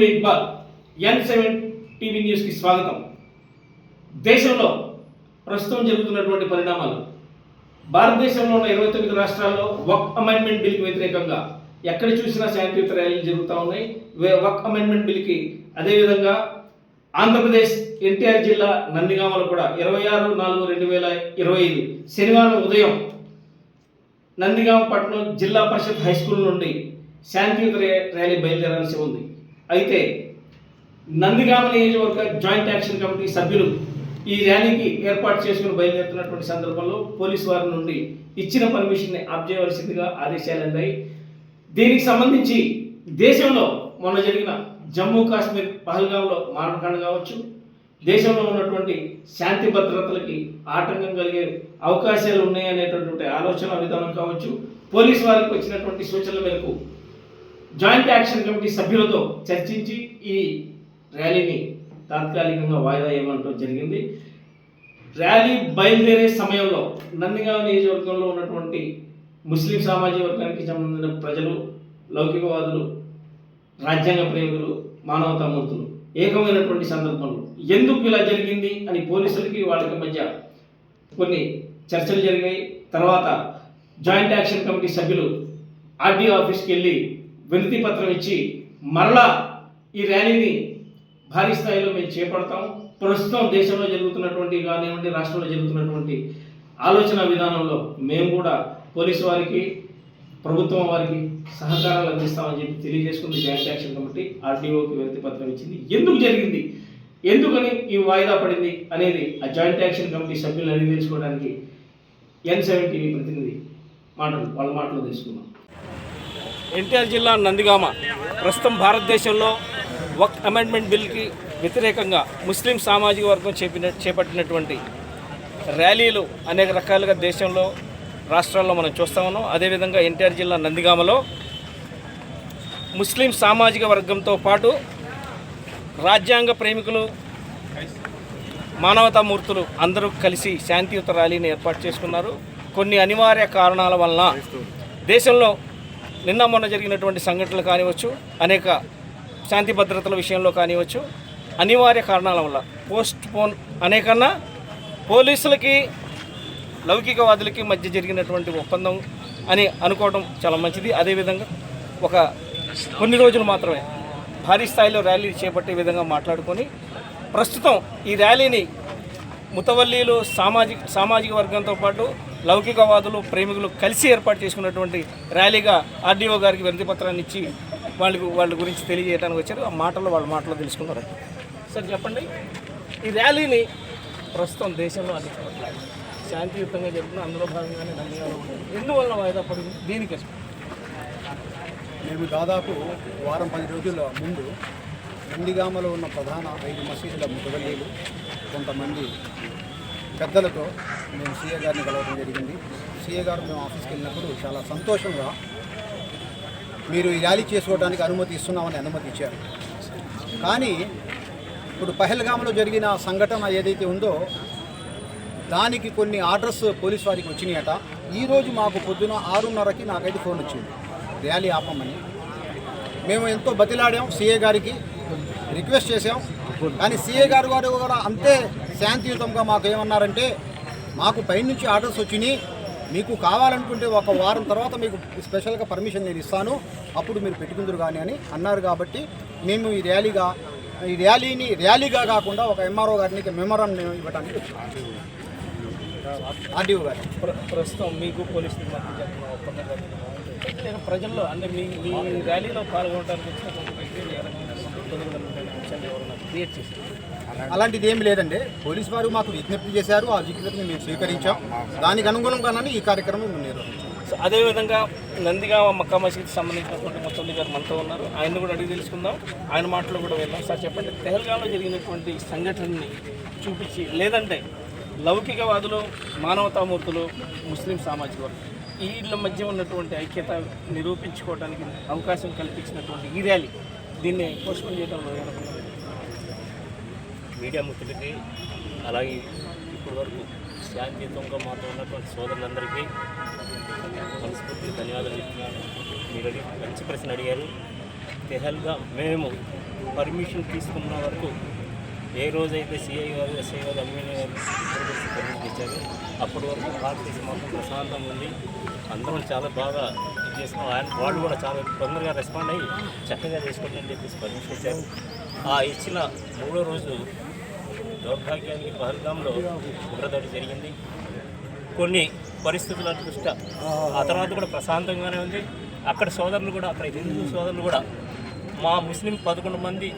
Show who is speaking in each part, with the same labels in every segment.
Speaker 1: మీ Iqbal N seven TV న్యూస్కి స్వాగతం. దేశంలో ప్రస్తుతం జరుగుతున్నటువంటి పరిణామాలు. భారతదేశంలో ఉన్న ఇరవై తొమ్మిది రాష్ట్రాల్లో వక్ అమెండ్మెంట్ బిల్కి వ్యతిరేకంగా ఎక్కడ చూసినా శాంతియుత ర్యాలీలు జరుగుతూ ఉన్నాయి. వే- వక్ అమెండ్మెంట్ బిల్కి అదేవిధంగా ఆంధ్రప్రదేశ్ ఎన్టీఆర్ జిల్లా నందిగామలో కూడా ఇరవై ఆరు నాలుగు రెండు వేల ఇరవై ఐదు శనివారం ఉదయం నందిగామ పట్టణం జిల్లా పరిషత్ హై స్కూల్ నుండి శాంతియుత ర్యాలీ బయలుదేరాల్సి ఉంది. అయితే నందిగామ నియోజకవర్గ జాయింట్ యాక్షన్ కమిటీ సభ్యులు ఈ ర్యాలీకి ఏర్పాటు చేసుకుని బయలుదేరుతున్నటువంటి సందర్భంలో పోలీసు వారి నుండి ఇచ్చిన పర్మిషన్ని ఆప్ చేయవలసిందిగా ఆదేశాలు అందాయి దీనికి సంబంధించి దేశంలో మొన్న జరిగిన జమ్మూ కాశ్మీర్ పహల్గాంలో మారణకాండ కావచ్చు దేశంలో ఉన్నటువంటి శాంతి భద్రతలకి ఆటంకం కలిగే అవకాశాలు ఉన్నాయనేటటువంటి ఆలోచన విధానం కావచ్చు పోలీసు వారికి వచ్చినటువంటి సూచనల మేరకు జాయింట్ యాక్షన్ కమిటీ సభ్యులతో చర్చించి ఈ ర్యాలీని తాత్కాలికంగా వాయిదా వేయమంటూ జరిగింది. ర్యాలీ బయలుదేరే సమయంలో నందిగామ నియోజకవర్గంలో ఉన్నటువంటి ముస్లిం సామాజిక వర్గానికి సంబంధించిన ప్రజలు లౌకికవాదులు రాజ్యాంగ ప్రేమికులు మానవతామూర్తులు ఏకమైనటువంటి సందర్భంలో ఎందుకు ఇలా జరిగింది అని పోలీసులకి వాళ్ళకి మధ్య కొన్ని చర్చలు జరిగాయి. తర్వాత జాయింట్ యాక్షన్ కమిటీ సభ్యులు ఆర్డీఓ ఆఫీస్కి వెళ్ళి వినతి పత్రం ఇచ్చి మరలా ఈ ర్యాలీని భారీ స్థాయిలో మేము చేపడతాం. ప్రస్తుతం దేశంలో జరుగుతున్నటువంటి కానివ్వండి రాష్ట్రంలో జరుగుతున్నటువంటి ఆలోచన విధానంలో మేము కూడా పోలీసు వారికి ప్రభుత్వం వారికి సహకారాలు అందిస్తామని చెప్పి తెలియజేసుకుంది జాయింట్ యాక్షన్ కమిటీ. ఆర్డీఓకి వినతి పత్రం ఇచ్చింది. ఎందుకు జరిగింది? ఎందుకని ఈ వాయిదా పడింది అనేది ఆ జాయింట్ యాక్షన్ కమిటీ సభ్యులను అడిగి తెలుసుకోవడానికి ఎన్ సెవెన్ టీవీ ప్రతినిధి మాటలు వాళ్ళ మాటలు తెలుసుకున్నాం ఎన్టీఆర్ జిల్లా నందిగామ. ప్రస్తుతం భారతదేశంలో వక్ అమెండ్మెంట్ బిల్కి వ్యతిరేకంగా ముస్లిం సామాజిక వర్గం చేపిన చేపట్టినటువంటి ర్యాలీలు అనేక రకాలుగా దేశంలో రాష్ట్రాల్లో మనం చూస్తా ఉన్నాం. అదేవిధంగా ఎన్టీఆర్ జిల్లా నందిగామలో ముస్లిం సామాజిక వర్గంతో పాటు రాజ్యాంగ ప్రేమికులు మానవతామూర్తులు అందరూ కలిసి శాంతియుత ర్యాలీని ఏర్పాటు చేసుకున్నారు. కొన్ని అనివార్య కారణాల వలన దేశంలో నిన్న మొన్న జరిగినటువంటి సంఘటనలు కానివచ్చు అనేక శాంతి భద్రతల విషయంలో కానివచ్చు అనివార్య కారణాల వల్ల పోస్ట్ పోన్ అనేకన్నా పోలీసులకి లౌకికవాదులకి మధ్య జరిగినటువంటి ఒప్పందం అని అనుకోవడం చాలా మంచిది. అదేవిధంగా ఒక కొన్ని రోజులు మాత్రమే భారీ స్థాయిలో ర్యాలీ చేపట్టే విధంగా మాట్లాడుకొని ప్రస్తుతం ఈ ర్యాలీని ముతవల్లీలు సామాజిక సామాజిక వర్గంతో పాటు లౌకికవాదులు ప్రేమికులు కలిసి ఏర్పాటు చేసుకున్నటువంటి ర్యాలీగా ఆర్డీఓ గారికి వినతి పత్రాన్ని ఇచ్చి వాళ్ళకు వాళ్ళ గురించి తెలియజేయడానికి వచ్చారు. ఆ మాటలు వాళ్ళ మాటలు తెలుసుకున్నారు. సార్ చెప్పండి. ఈ ర్యాలీని ప్రస్తుతం దేశంలో అన్ని శాంతియుతంగా జరుగుతున్న అందులో భాగంగానే ధన్యవాదాలు ఎందువల్ల వాయిదా పడింది? దీనికి
Speaker 2: మేము దాదాపు వారం పది రోజుల ముందు నందిగామలో ఉన్న ప్రధాన ఐదు మసీదుల ముతవల్లీలు కొంతమంది పెద్దలతో మేము సీఏ గారిని కలవడం జరిగింది. సీఏ గారు మేము ఆఫీస్కి వెళ్ళినప్పుడు చాలా సంతోషంగా మీరు ఈ ర్యాలీ చేసుకోవడానికి అనుమతి ఇస్తున్నామని అనుమతి ఇచ్చారు. కానీ ఇప్పుడు పహల్గామ్లో జరిగిన సంఘటన ఏదైతే ఉందో దానికి కొన్ని ఆర్డర్స్ పోలీస్ వారికి వచ్చినాయట. ఈరోజు మాకు పొద్దున ఆరున్నరకి నాకైతే ఫోన్ వచ్చింది. ర్యాలీ ఆపమని. మేము ఎంతో బతిలాడాం సీఏ గారికి. రిక్వెస్ట్ చేసాం కానీ సీఏ గారు గారు కూడా అంతే శాంతియుతంగా మాకు ఏమన్నారంటే మాకు పైనుంచి ఆర్డర్స్ వచ్చినాయి మీకు కావాలనుకుంటే ఒక వారం తర్వాత మీకు స్పెషల్గా పర్మిషన్ నేను ఇస్తాను అప్పుడు మీరు పెట్టుకుందరు కానీ అని అన్నారు కాబట్టి మేము ఈ ర్యాలీగా ఈ ర్యాలీని ర్యాలీగా కాకుండా ఒక ఎంఆర్ఓ గారికి మెమరం ఇవ్వడానికి ఆర్డీఓ గారు
Speaker 1: ప్రస్తుతం మీకు పోలీసులు నేను ప్రజల్లో అంటే మీ మీ ర్యాలీలో పాల్గొనడానికి వచ్చిన క్రియేట్ చేశారు
Speaker 2: అలాంటిది ఏమి లేదండి. పోలీస్ వారు మాకు విజ్ఞప్తి చేశారు. ఆ విజ్ఞప్తిని మేము స్వీకరించాం. దానికి అనుగుణంగానే ఈ కార్యక్రమం నిర్వహించాం.
Speaker 1: సో అదేవిధంగా నందిగామ మక్కా మసీద్కి సంబంధించినటువంటి మొత్తం గారు మనతో ఉన్నారు. ఆయన కూడా అడిగి తెలుసుకుందాం. ఆయన మాటలో కూడా వెళ్దాం సార్ చెప్పండి. తెహల్గాలో జరిగినటువంటి సంఘటనని చూపించి లేదంటే లౌకికవాదులు మానవతామూర్తులు ముస్లిం సామాజిక వర్గం వీళ్ళ మధ్య ఉన్నటువంటి ఐక్యత నిరూపించుకోవడానికి అవకాశం కల్పించినటువంటి ఈ ర్యాలీ దీన్ని పోస్ట్పోన్ చేయడంలో ఏ
Speaker 3: మీడియా మిత్రులకి అలాగే ఇప్పటి వరకు శాంతియుతంగా మాతో ఉన్నటువంటి సోదరులందరికీ మనస్ఫూర్తిగా ధన్యవాదాలు. చెప్తున్నాను మీరు మంచి ప్రశ్న అడిగారు. తెహల్గా మేము పర్మిషన్ తీసుకున్న వరకు ఏ రోజైతే సిఐ గారు ఎస్ఐ గారు అమ్మిన గారు పర్మిషన్ ఇచ్చారు అప్పటి వరకు భారతదేశం మాత్రం ప్రశాంతంగా ఉంది. అందరం చాలా బాగా ఇది చేసుకున్నాం ఆయన వాళ్ళు కూడా చాలా తొందరగా రెస్పాండ్ అయ్యి చక్కగా చేసుకోండి అని చెప్పేసి పర్మిషన్ ఇచ్చారు. ఆ ఇచ్చిన మూడో రోజు దౌర్భాగ్యానికి పహల్గాంలో ఉగ్రదాడి జరిగింది. కొన్ని పరిస్థితుల దృష్ట్యా ఆ తర్వాత కూడా ప్రశాంతంగానే ఉంది. అక్కడ సోదరులు కూడా అక్కడ హిందూ సోదరులు కూడా మా ముస్లిం పదకొండు మంది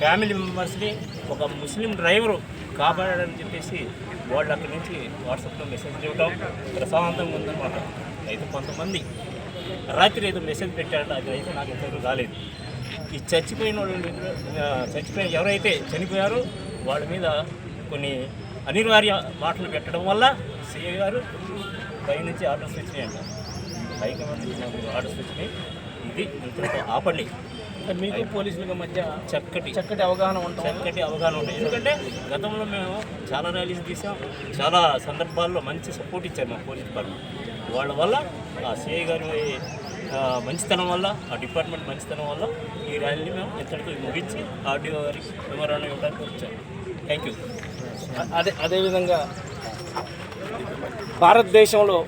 Speaker 3: ఫ్యామిలీ మెంబర్స్ని ఒక ముస్లిం డ్రైవరు కాపాడాడని చెప్పేసి వాళ్ళు అక్కడి నుంచి వాట్సాప్లో మెసేజ్ ఇవ్వడం ప్రశాంతంగా ఉందన్నమాట. అయితే కొంతమంది రాత్రి ఏదో మెసేజ్ పెట్టాడు అది అయితే నాకు ఇంతవరకు రాలేదు. ఈ చచ్చిపోయిన వాళ్ళు చచ్చిపోయిన ఎవరైతే చనిపోయారో వాళ్ళ మీద కొన్ని అనివార్య మాటలు పెట్టడం వల్ల సిఐ గారు పై నుంచి ఆర్డర్స్ వచ్చినాయంట హైకమాండ్ నుంచి నాకు ఆర్డర్స్ వచ్చినాయి ఇది ఇంతటితో ఆపండి.
Speaker 1: మీకు పోలీసుల మధ్య
Speaker 3: చక్కటి
Speaker 1: చక్కటి అవగాహన ఉంటుంది
Speaker 3: చక్కటి అవగాహన ఉంది ఎందుకంటే గతంలో మేము చాలా ర్యాలీస్ తీసాం చాలా సందర్భాల్లో మంచి సపోర్ట్ ఇచ్చారు మా పోలీస్ డిపార్ట్మెంట్. వాళ్ళ వల్ల ఆ సిఐ గారి మంచితనం వల్ల ఆ డిపార్ట్మెంట్ మంచితనం వల్ల ఈ ర్యాలీని మేము ఇంతటితో ముగించి ఆర్డీఓ గారికి వివరణ ఇవ్వడానికి వచ్చాం. థ్యాంక్ యూ
Speaker 1: అదే అదేవిధంగా భారతదేశంలో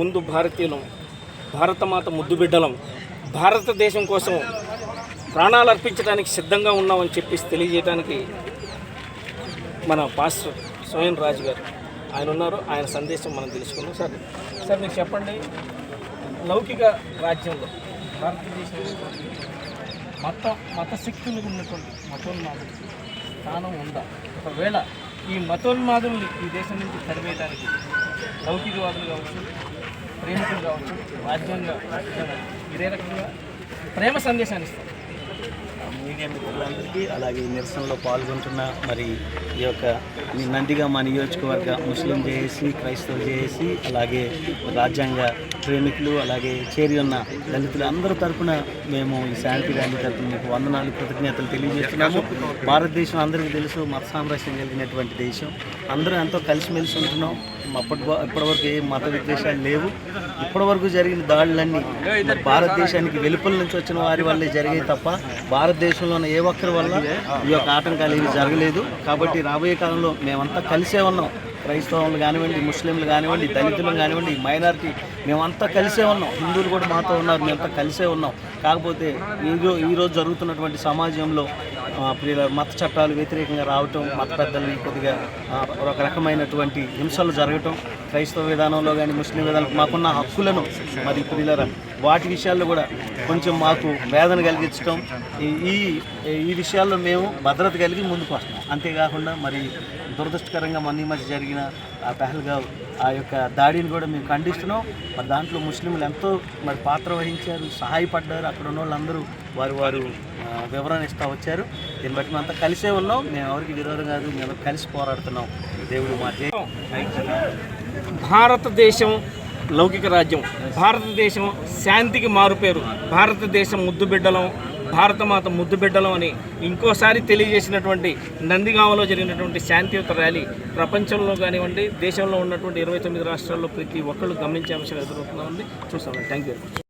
Speaker 1: ముందు భారతీయులం భారతమాత ముద్దు బిడ్డలం భారతదేశం కోసం ప్రాణాలు అర్పించడానికి సిద్ధంగా ఉన్నామని చెప్పేసి తెలియజేయడానికి మన పాస్టర్ స్వయం రాజు గారు ఆయన ఉన్నారు. ఆయన సందేశం మనం తెలుసుకుందాం సార్ సార్ మీరు చెప్పండి. లౌకిక రాజ్యంలో భారతదేశంలో మత మత శక్తులు ఉన్నటువంటి మతోన్మాదులు స్థానం ఉందా? ఒకవేళ ఈ మతోన్మాదుల్ని ఈ దేశం నుంచి తరివేయడానికి లౌకికవాదులు కావచ్చు ప్రేమికులు కావచ్చు రాజ్యాంగ ఇదే రకంగా ప్రేమ సందేశాన్ని ఇస్తారు.
Speaker 4: మీడియా మిత్రులందరికీ అలాగే నిరసనలో పాల్గొంటున్న మరి ఈ యొక్క నందిగా మా నియోజకవర్గ ముస్లిం చేసి క్రైస్తవ చేసి అలాగే రాజ్యాంగ ప్రేమికులు అలాగే చేరి ఉన్న దళితులు అందరి తరఫున మేము ఈ శాంతి ర్యాలీ తరఫున మీకు వందనాలు కృతజ్ఞతలు తెలియజేస్తున్నాము. భారతదేశం అందరికీ తెలుసు మత సామరస్యం కలిగినటువంటి దేశం. అందరూ ఎంతో కలిసిమెలిసి ఉంటున్నాం. అప్పటి ఇప్పటివరకు ఏ మత విద్వేషాలు లేవు. ఇప్పటివరకు జరిగిన దాడులన్నీ మరి భారతదేశానికి వెలుపల నుంచి వచ్చిన వారి వల్లే జరిగాయి తప్ప భారతదేశంలో ఏ ఒక్కరి వల్ల ఈ యొక్క ఆటంకాలు ఏవి జరగలేదు. కాబట్టి రాబోయే కాలంలో మేమంతా కలిసే ఉన్నాం. క్రైస్తవులు కానివ్వండి ముస్లింలు కానివ్వండి దళితులు కానివ్వండి మైనారిటీ మేమంతా కలిసే ఉన్నాం. హిందువులు కూడా మాతో ఉన్నారు మేమంతా కలిసే ఉన్నాం. కాకపోతే ఈరో ఈరోజు జరుగుతున్నటువంటి సమాజంలో ప్రియుల మత చట్టాలు వ్యతిరేకంగా రావటం మత పెద్దల్ని కొద్దిగా ఒక రకమైనటువంటి హింసలు జరగటం క్రైస్తవ విధానంలో కానీ ముస్లిం విధానం మాకున్న హక్కులను మరి ప్రియులర వాటి విషయాల్లో కూడా కొంచెం మాకు వేదన కలిగించడం ఈ ఈ- ఈ విషయాల్లో మేము భద్రత కలిగి ముందుకు వస్తున్నాం. అంతేకాకుండా మరి దురదృష్టకరంగా మన ఈ మధ్య జరిగిన ఆ పెహల్గా ఆ యొక్క దాడిని కూడా మేము ఖండిస్తున్నాం. మరి దాంట్లో ముస్లింలు ఎంతో మరి పాత్ర వహించారు సహాయపడ్డారు. అక్కడ ఉన్న వాళ్ళందరూ వారు వారు వివరణ ఇస్తూ వచ్చారు. దీన్ని బట్టి మేమంతా కలిసే ఉన్నాం. మేము ఎవరికి విరోధం కాదు మేము కలిసి పోరాడుతున్నాం. దేవుడు మా
Speaker 1: భారతదేశం లౌకిక రాజ్యం. భారతదేశం శాంతికి మారుపేరు. భారతదేశం ముద్దు బిడ్డలం భారతమాత ముద్దు బిడ్డలం అని ఇంకోసారి తెలియజేసినటువంటి నందిగామలో జరిగినటువంటి శాంతియుత ర్యాలీ ప్రపంచంలో కానివ్వండి దేశంలో ఉన్నటువంటి ఇరవై తొమ్మిది రాష్ట్రాల్లో ప్రతి ఒక్కళ్ళు గమనించే అంశం ఎదురవుతుందా ఉంది. చూస్తాం థ్యాంక్ యూ